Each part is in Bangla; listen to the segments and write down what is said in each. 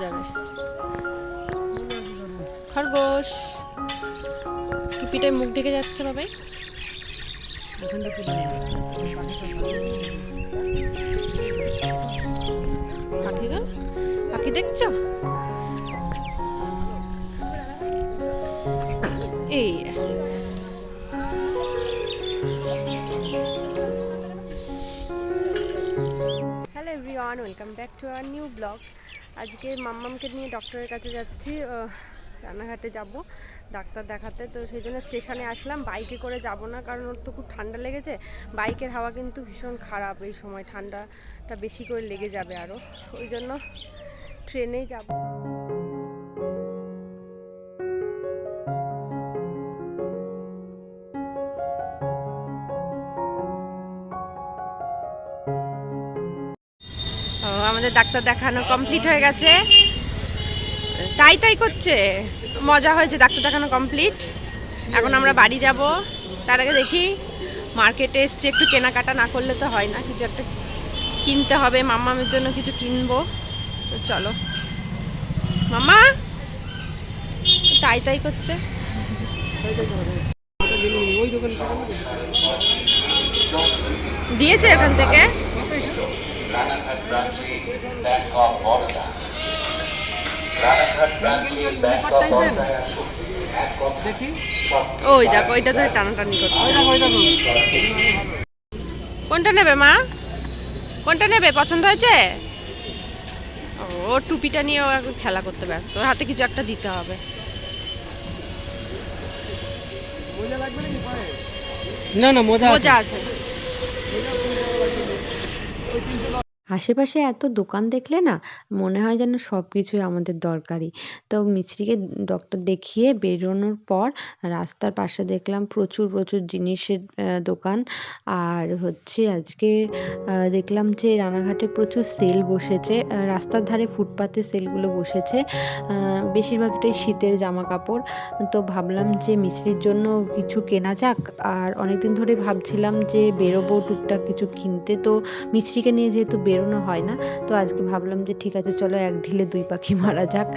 যাবে। খরগোশ। টুপিটায় মুখ ঢেকে যাচ্ছে বাবাই। পাখি গো? পাখি দেখছ? Hello everyone welcome back to our new blog আজকে মাম্মামকে নিয়ে ডক্টরের কাছে যাচ্ছি রানাঘাটে যাব, ডাক্তার দেখাতে। তো সেই জন্য স্টেশনে আসলাম বাইকে করে যাব না, কারণ ওর তো খুব ঠান্ডা লেগেছে। বাইকের হাওয়া কিন্তু ভীষণ খারাপ এই সময়, ঠান্ডাটা বেশি করে লেগে যাবে আরও ওই জন্য ট্রেনেই যাব। আমাদের ডাক্তার দেখানো কমপ্লিট হয়ে গেছে। তাই তাই করছে। মজা হয়েছে ডাক্তার দেখানো কমপ্লিট এখন আমরা বাড়ি যাব। তার আগে দেখি, মার্কেটে এসছে একটু কেনাকাটা না করলে তো হয় না, কিছু একটা কিনতে হবে, মাম্মামের জন্য কিছু কিনবো। তো চলো। মাম্মা, তাই তাই করছে। দিয়েছে ওখান থেকে। ব্যাংক অফ বরোদা ওই দেখো ওইটা ধরে টানাটানি করছে। কোনটা নেবে মা? কোনটা নেবে পছন্দ হয়েছে? ও টুপিটা নিয়ে ও এখন খেলা করতে ব্যস্ত। ওর হাতে কিছু একটা দিতে হবে। না না মজা আছে। আশেপাশে এত দোকান দেখলে না মনে হয় যেন সব কিছুই আমাদের দরকারি। তো মিছরিকে ডক্টর দেখিয়ে বেরোনোর পর রাস্তার পাশে দেখলাম প্রচুর প্রচুর জিনিসের দোকান। আর হচ্ছে আজকে দেখলাম যে রানাঘাটে প্রচুর সেল বসেছে। রাস্তার ধারে ফুটপাতে সেলগুলো বসেছে। বেশিরভাগটাই শীতের জামা কাপড় তো ভাবলাম যে মিছরির জন্য কিছু কেনা যাক। আর অনেকদিন ধরে ভাবছিলাম যে বেরোবো টুকটাক কিছু কিনতে। তো মিছরিকে নিয়ে যেহেতু বেরোনো হয় না। তো আজকে ভাবলাম যে ঠিক আছে, চলো এক ঢিলে দুই পাখি মারা যাক,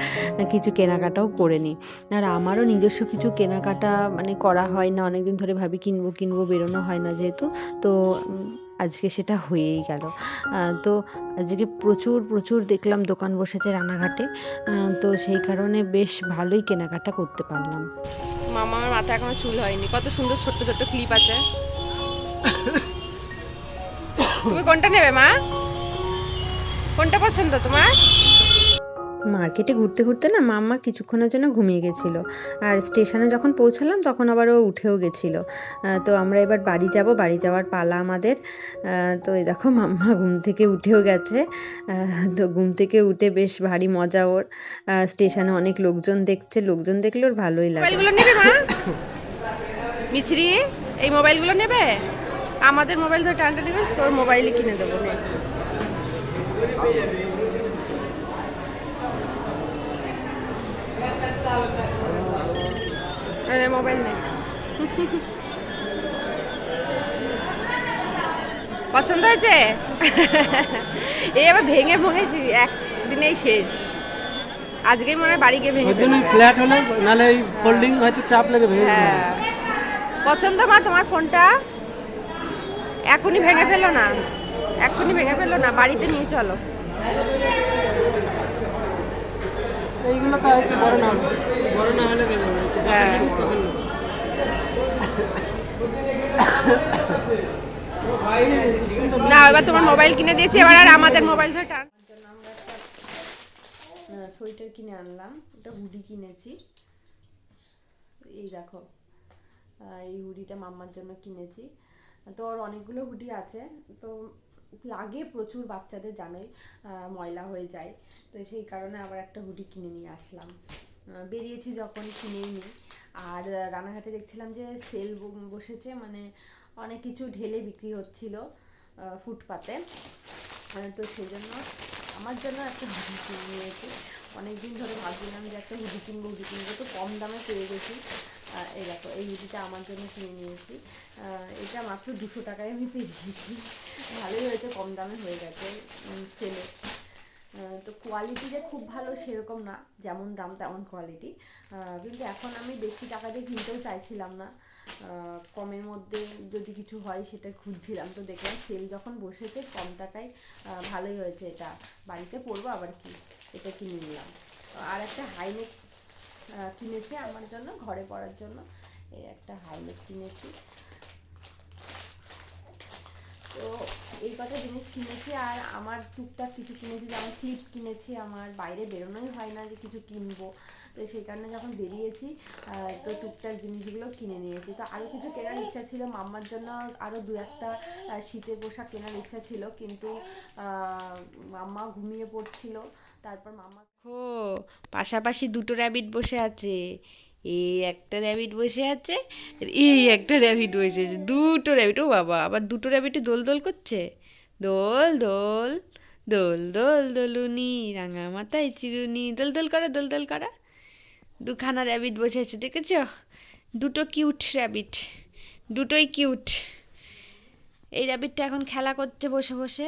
কিছু কেনাকাটাও করে নিই। আর আমারও নিজস্ব কিছু কেনাকাটা মানে করা হয় না, অনেকদিন ধরে ভাবি কিনবো কিনবো, বেরোনো হয় না যেহেতু। তো আজকে সেটা হয়েই গেল। তো আজকে প্রচুর প্রচুর দেখলাম দোকান বসেছে রানাঘাটে। তো সেই কারণে বেশ ভালোই কেনাকাটা করতে পারলাম। মামার মাথা এখনও চুল হয়নি। কত সুন্দর ছোট্ট ছোট্ট ক্লিপ আছে। তুমি কোনটা নেবে, মা? কোনটা পছন্দ তোমার? মার্কেটে ঘুরতে ঘুরতে না মাম্মা কিছুক্ষণের জন্য ঘুমিয়ে গেছিল। আর স্টেশনে যখন পৌঁছালাম তখন আবার ও উঠেও গেছিল। তো আমরা এবার বাড়ি যাব বাড়ি যাওয়ার পালা আমাদের। তো এই দেখো মাম্মা ঘুম থেকে উঠেও গেছে। তো ঘুম থেকে উঠে বেশ ভারী মজা ওর। স্টেশনে অনেক লোকজন দেখছে। লোকজন দেখলে ওর ভালোই লাগে। মোবাইলগুলো নেবে মা? মিছরি এই মোবাইলগুলো নেবে? আমাদের মোবাইল ধরে টানটানি করিস তোর মোবাইলে কিনে দেবো। আরে মোবাইল নেই পছন্দ হয়েছে? এই আবার ভেঙে ভেঙে একদিনেই শেষ। আজকেই মনে হয় বাড়ি গিয়ে ভেঙে। ফ্ল্যাট হলে নাহলে এই ফোল্ডিং হয়তো চাপ লেগে ভেঙে। হ্যাঁ। পছন্দ মা তোমার ফোনটা? এখনই ভেঙে ফেলো না। এখনই ভেঙে ফেলো না বাড়িতে নিয়ে চলো এইগুলো তো একটু বড় না বড় না হলে বেঁধে যাবে। একটু বসে হ্যাঁ। না এবার তোমার মোবাইল কিনে দিয়েছি এবার আর আমাদের মোবাইল ধরে টান সোয়েটার কিনে আনলাম একটা হুডি কিনেছি এই দেখো এই হুডিটা মাম্মার জন্য কিনেছি তো ওর অনেকগুলো হুডি আছে তো লাগে, প্রচুর বাচ্চাদের জানোই ময়লা হয়ে যায়। তো সেই কারণে আবার একটা হুডি কিনে নিয়ে আসলাম। বেরিয়েছি যখন, কিনেই নিই আর রানাঘাটে দেখছিলাম যে সেল বসেছে মানে অনেক কিছু ঢেলে বিক্রি হচ্ছিল ফুটপাতে। তো সেই জন্য আমার জন্য একটা হুডি কিনে নিয়েছি অনেক দিন ধরে ভাবছিলাম যে একটা হুডি কিনবো হুডি কিনবো, তো কম দামে পেয়ে গেছি। এই দেখো, এই হুডিটা আমার জন্য কিনে নিয়েছি এটা মাত্র দুশো টাকায় আমি পেয়ে গেছি। ভালোই হয়েছে, কম দামে হয়ে গেছে সেলে তো কোয়ালিটি যে খুব ভালো সেরকম না, যেমন দাম তেমন কোয়ালিটি কিন্তু এখন আমি বেশি টাকা দিয়ে কিনতেও চাইছিলাম না। কমের মধ্যে যদি কিছু হয় সেটা খুঁজছিলাম তো দেখলাম সেল যখন বসেছে, কম টাকায় ভালোই হয়েছে এটা। বাড়িতে পরবো আবার কি, এটা কিনে নিলাম। আর একটা হাইনেক কিনেছি আমার জন্য, ঘরে পরার জন্য। এই একটা হাইনেক কিনেছি। তো এই কটা জিনিস কিনেছি আর আমার টুকটাক কিছু কিনেছি, যেমন ক্লিপ কিনেছি, আমার বাইরে বেরোনোই হয় না যে কিছু কিনবো। তো সেই কারণে যখন বেরিয়েছি তো টুকটাক জিনিসগুলো কিনে নিয়েছি। তো আরও কিছু কেনার ইচ্ছা ছিল, মাম্মার জন্য আরও দু একটা শীতের পোশাক কেনার ইচ্ছা ছিল, কিন্তু মাম্মা ঘুমিয়ে পড়ছিল। তারপর মাম্মা পাশাপাশি দুটো র্যাবিট বসে আছে। এই একটা র্যাবিট বসে আছে এই একটা র্যাবিট বসে আছে, দুটো র্যাবিট ও বাবা, আবার দুটো র্যাবিটে দোল দোল করছে? দোল দোল দোল দোল দোলুনি, রাঙা মাথায় চিরুনি, দোল দোল করা, দোল দোল করা। দুখানা র্যাবিট বসে আছে, দেখেছ? দুটো কিউট র্যাবিট দুটোই কিউট এই র্যাবিটটা এখন খেলা করছে বসে বসে।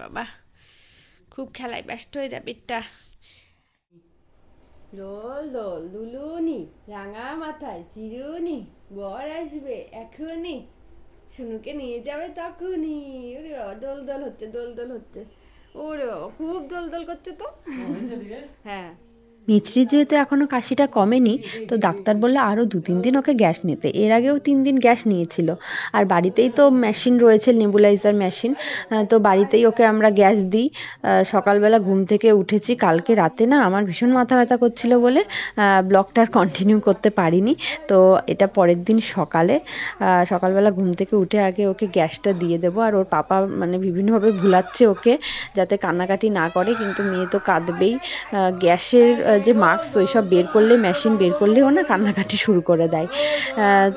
বাবা, খুব খেলায় ব্যস্ত এই র্যাবিটটা দোল দোল দুলুনি রাঙা মাথায় চিরুনি বর আসবে এখনই। শুনুকে নিয়ে যাবে তখনই। ওরে বাবা দোল দোল হচ্ছে দোল দোল হচ্ছে। ওরে বাবা খুব দোল দোল করছে তো। হ্যাঁ। মিছরি যেহেতু এখনও কাশিটা কমেনি, তো ডাক্তার বলল আরও দু তিন দিন ওকে গ্যাস নিতে। এর আগেও তিন দিন গ্যাস নিয়েছিল। আর বাড়িতেই তো মেশিন রয়েছে নেবুলাইজার মেশিন তো বাড়িতেই ওকে আমরা গ্যাস দিই। সকালবেলা ঘুম থেকে উঠেছি, কালকে রাতে না আমার ভীষণ মাথা ব্যথা করছিল বলে ব্লগটা আর কন্টিনিউ করতে পারিনি। তো এটা পরের দিন সকালে সকালবেলা ঘুম থেকে উঠে আগে ওকে গ্যাসটা দিয়ে দেবো। আর ওর পাপা মানে বিভিন্নভাবে ভুলাচ্ছে ওকে, যাতে কান্নাকাটি না করে, কিন্তু মেয়ে তো কাঁদবেই। গ্যাসের যে মাস্ক ওই সব বের করলে মেশিন বের করলেও না কান্নাকাটি শুরু করে দেয়।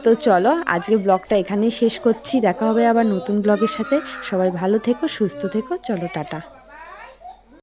তো চলো আজকে ব্লগটা এখানেই শেষ করছি। দেখা হবে আবার নতুন ব্লগের সাথে। সবাই ভালো থেকো, সুস্থ থেকো। চলো, টাটা।